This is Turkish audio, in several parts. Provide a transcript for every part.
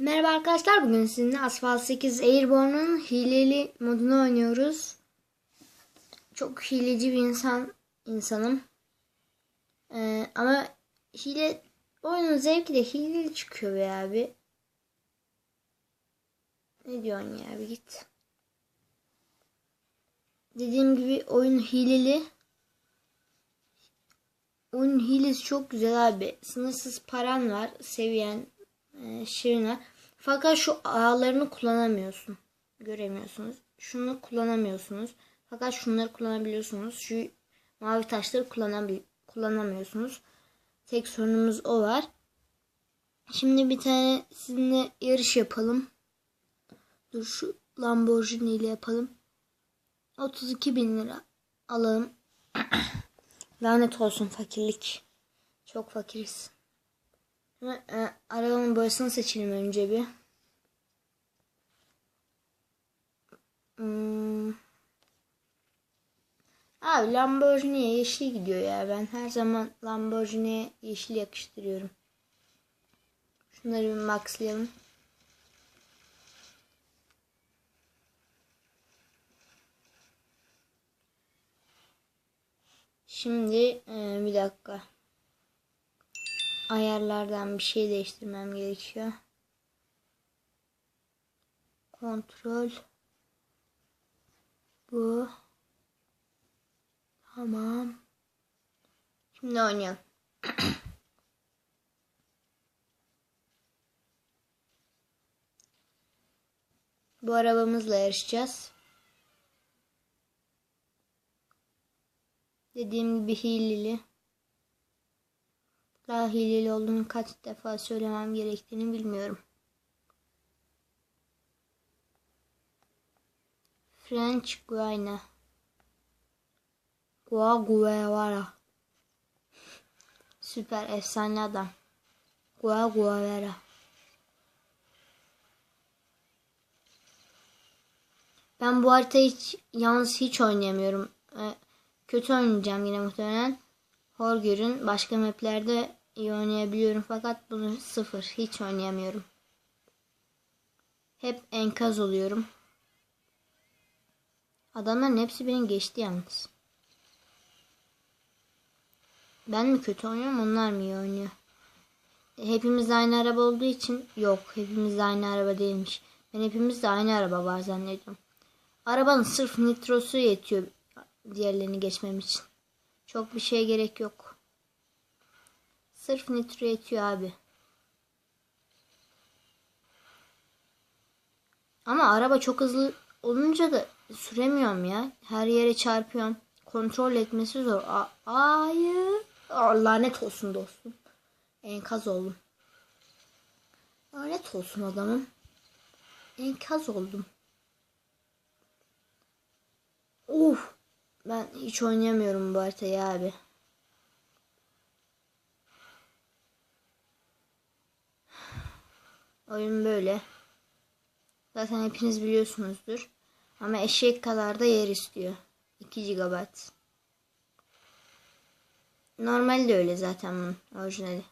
Merhaba arkadaşlar bugün sizinle Asphalt 8 Airborne'un hileli modunu oynuyoruz. Çok hileci bir insan insanım. Ee, ama hile oyunun zevki de hileli çıkıyor be abi. Ne diyorsun ya bir git. Dediğim gibi oyun hileli. Oyun hilesi çok güzel abi. Sınırsız paran var. Seviyen e. Fakat şu ağlarını kullanamıyorsun. Göremiyorsunuz. Şunu kullanamıyorsunuz. Fakat şunları kullanabiliyorsunuz. Şu mavi taşları kullanamıyorsunuz. Tek sorunumuz o var. Şimdi bir tane sizinle yarış yapalım. Dur şu Lamborghini ile yapalım. 32 bin lira alalım. Lanet olsun fakirlik. Çok fakiriz. E, arabanın boyasını seçelim önce bir. Hmm. Abi Lamborghini'ye yeşil gidiyor ya. Ben her zaman Lamborghini'ye yeşil yakıştırıyorum. Şunları bir maxlayalım. Şimdi e, bir dakika. Ayarlardan bir şey değiştirmem gerekiyor. Kontrol. Bu. Tamam. Şimdi oynayalım. Bu arabamızla yarışacağız. Dediğim gibi hileli. Daha hileli olduğunu kaç defa söylemem gerektiğini bilmiyorum. French Guiana. Guaguavara. Süper efsane adam. Guaguavara. Ben bu haritayı hiç yalnız hiç oynayamıyorum. Ee, kötü oynayacağım yine muhtemelen. Horgür'ün başka maplerde iyi oynayabiliyorum fakat bunu sıfır hiç oynayamıyorum. Hep enkaz oluyorum. Adamların hepsi beni geçti yalnız. Ben mi kötü oynuyorum onlar mı iyi oynuyor? Hepimiz aynı araba olduğu için yok hepimiz aynı araba değilmiş. Ben hepimiz de aynı araba var zannediyorum. Arabanın sırf nitrosu yetiyor diğerlerini geçmem için. Çok bir şeye gerek yok. Sırf nitro yetiyor abi. Ama araba çok hızlı olunca da süremiyorum ya. Her yere çarpıyorum. Kontrol etmesi zor. A Hayır. Aa, lanet olsun dostum. Enkaz oldum. Lanet olsun adamım. Enkaz oldum. Uf. Ben hiç oynayamıyorum bu haritayı abi. Oyun böyle. Zaten hepiniz biliyorsunuzdur. Ama eşek kadar da yer istiyor. 2 GB. Normal de öyle zaten bunun orijinali.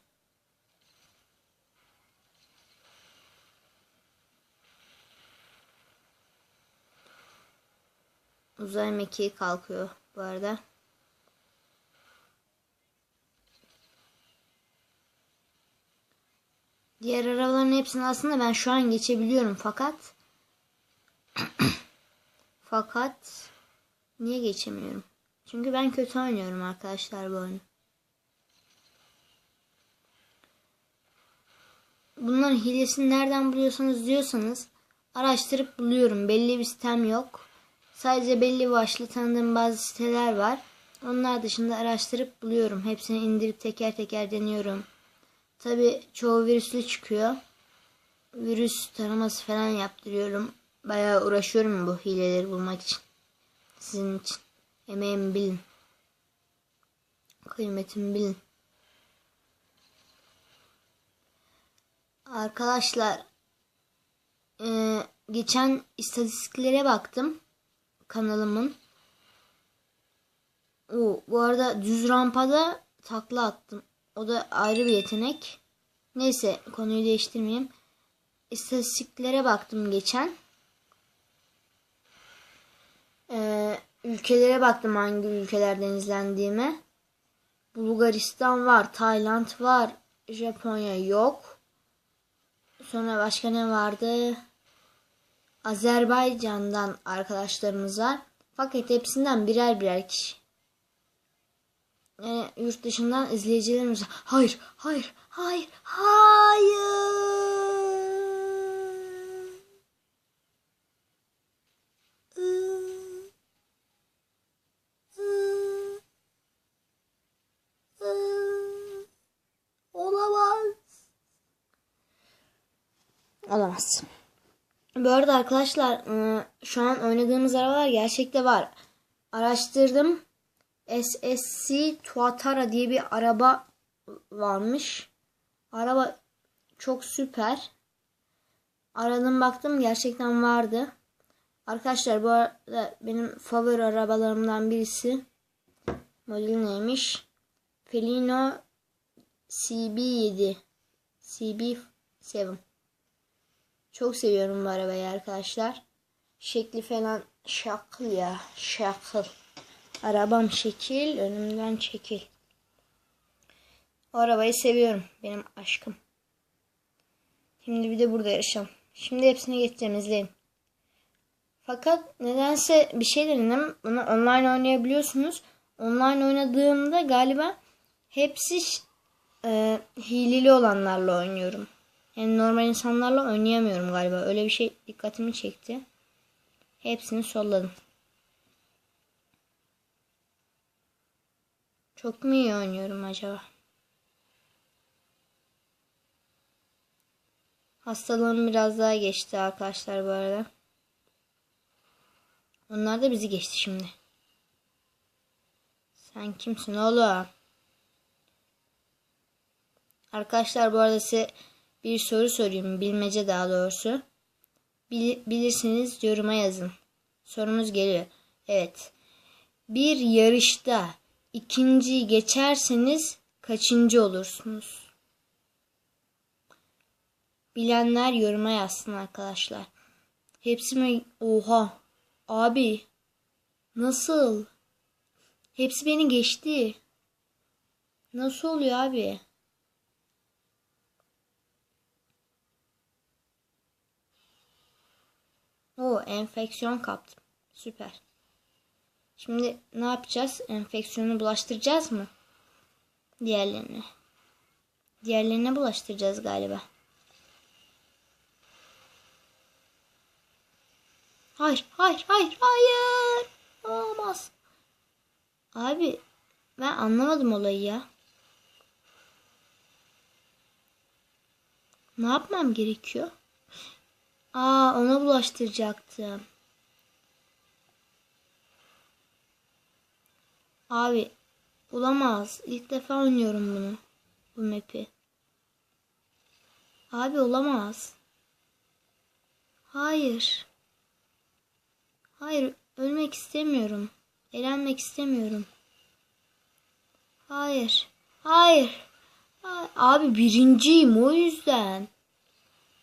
Uzay mekiği kalkıyor bu arada. Diğer arabaların hepsini aslında ben şu an geçebiliyorum fakat fakat niye geçemiyorum? Çünkü ben kötü oynuyorum arkadaşlar bu oyunu. Bunların hilesini nereden buluyorsanız diyorsanız araştırıp buluyorum. Belli bir sitem yok. Sadece belli başlı tanıdığım bazı siteler var. Onlar dışında araştırıp buluyorum. Hepsini indirip teker teker deniyorum. Tabi çoğu virüslü çıkıyor. Virüs taraması falan yaptırıyorum. Bayağı uğraşıyorum bu hileleri bulmak için. Sizin için. Emeğimi bilin. Kıymetimi bilin. Arkadaşlar e, geçen istatistiklere baktım kanalımın. O bu arada düz rampada takla attım. O da ayrı bir yetenek. Neyse konuyu değiştirmeyeyim. istatistiklere baktım geçen. Ee, ülkelere baktım hangi ülkelerden izlendiğime. Bulgaristan var, Tayland var, Japonya yok. Sonra başka ne vardı? Azerbaycan'dan arkadaşlarımız var. Fakat hepsinden birer birer kişi. Yani yurt dışından izleyicilerimiz. Hayır, hayır, hayır, hayır. Olamaz. Olamaz. Bu arada arkadaşlar ıı, şu an oynadığımız arabalar gerçekte var. Araştırdım. SSC Tuatara diye bir araba varmış. Araba çok süper. Aradım baktım gerçekten vardı. Arkadaşlar bu arada benim favori arabalarımdan birisi. Modeli neymiş? Felino CB7 CB7 Çok seviyorum bu arabayı arkadaşlar. Şekli falan şakıl ya. Şakıl. Arabam şekil. Önümden çekil. O arabayı seviyorum. Benim aşkım. Şimdi bir de burada yaşam. Şimdi hepsini geçeceğim izleyin. Fakat nedense bir şey denedim. Bunu online oynayabiliyorsunuz. Online oynadığımda galiba hepsi e, hileli olanlarla oynuyorum. Yani normal insanlarla oynayamıyorum galiba. Öyle bir şey dikkatimi çekti. Hepsini solladım. Çok mu iyi oynuyorum acaba? Hastalığım biraz daha geçti arkadaşlar bu arada. Onlar da bizi geçti şimdi. Sen kimsin oğlum? Arkadaşlar bu arada size bir soru sorayım. Bilmece daha doğrusu. Bil, bilirsiniz yoruma yazın. Sorumuz geliyor. Evet. Bir yarışta ikinciyi geçerseniz kaçıncı olursunuz? Bilenler yoruma yazsın arkadaşlar. Hepsi mi? Oha. Abi. Nasıl? Hepsi beni geçti. Nasıl oluyor abi? O enfeksiyon kaptım. Süper. Şimdi ne yapacağız? Enfeksiyonu bulaştıracağız mı? Diğerlerine. Diğerlerine bulaştıracağız galiba. Hayır, hayır, hayır, hayır. Olmaz. Abi ben anlamadım olayı ya. Ne yapmam gerekiyor? Aa ona bulaştıracaktım. Abi olamaz. İlk defa oynuyorum bunu. Bu map'i. Abi olamaz. Hayır. Hayır ölmek istemiyorum. Elenmek istemiyorum. Hayır. Hayır. Hayır. Abi birinciyim o yüzden.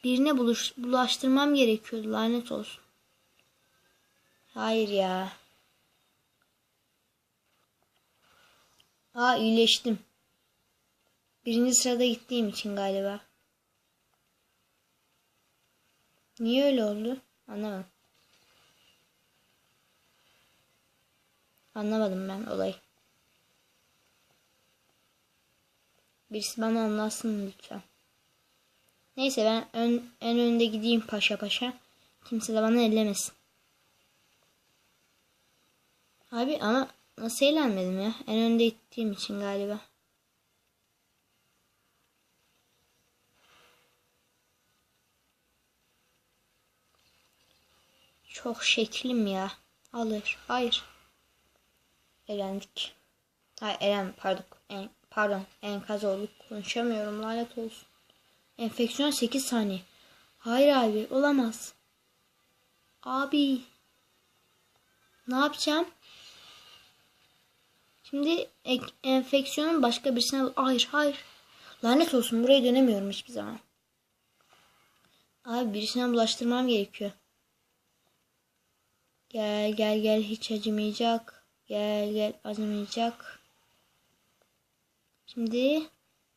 Birine buluş, bulaştırmam gerekiyordu lanet olsun. Hayır ya. Aa iyileştim. Birinci sırada gittiğim için galiba. Niye öyle oldu? Anlamadım. Anlamadım ben olayı. Birisi bana anlatsın lütfen. Neyse ben ön, en önde gideyim paşa paşa. Kimse de bana ellemesin. Abi ama nasıl eğlenmedim ya? En önde gittiğim için galiba. Çok şeklim ya. Alır. Hayır. Elendik. Hayır elen pardon. En, pardon enkaz olduk. Konuşamıyorum lanet olsun. Enfeksiyon 8 saniye. Hayır abi olamaz. Abi. Ne yapacağım? Şimdi enfeksiyonun başka birisine... Hayır hayır. Lanet olsun buraya dönemiyorum hiçbir zaman. Abi birisine bulaştırmam gerekiyor. Gel gel gel hiç acımayacak. Gel gel acımayacak. Şimdi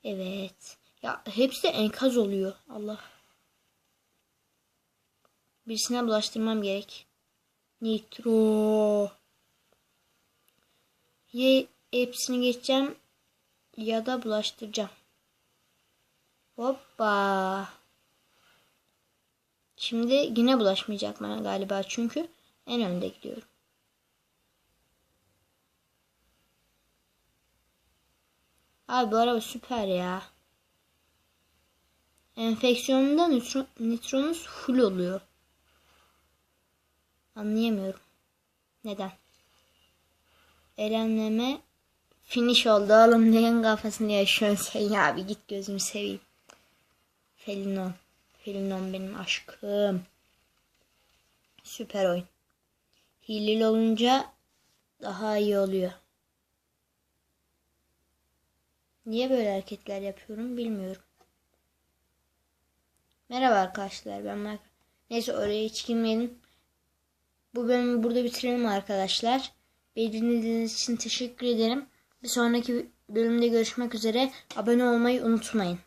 evet. Ya hepsi enkaz oluyor. Allah. Birisine bulaştırmam gerek. Nitro. Ya hepsini geçeceğim ya da bulaştıracağım. Hoppa. Şimdi yine bulaşmayacak bana galiba çünkü en önde gidiyorum. Abi bu araba süper ya. Enfeksiyonunda nitro, nitronuz full oluyor. Anlayamıyorum. Neden? Elenleme finish oldu oğlum. Neyin kafasını yaşıyorsun sen ya abi git gözümü seveyim. Felinon. Felinon benim aşkım. Süper oyun. Hileli olunca daha iyi oluyor. Niye böyle hareketler yapıyorum bilmiyorum. Merhaba arkadaşlar ben Mark. Neyse oraya hiç girmeyelim. Bu bölümü burada bitirelim arkadaşlar. Beni dinlediğiniz için teşekkür ederim. Bir sonraki bölümde görüşmek üzere. Abone olmayı unutmayın.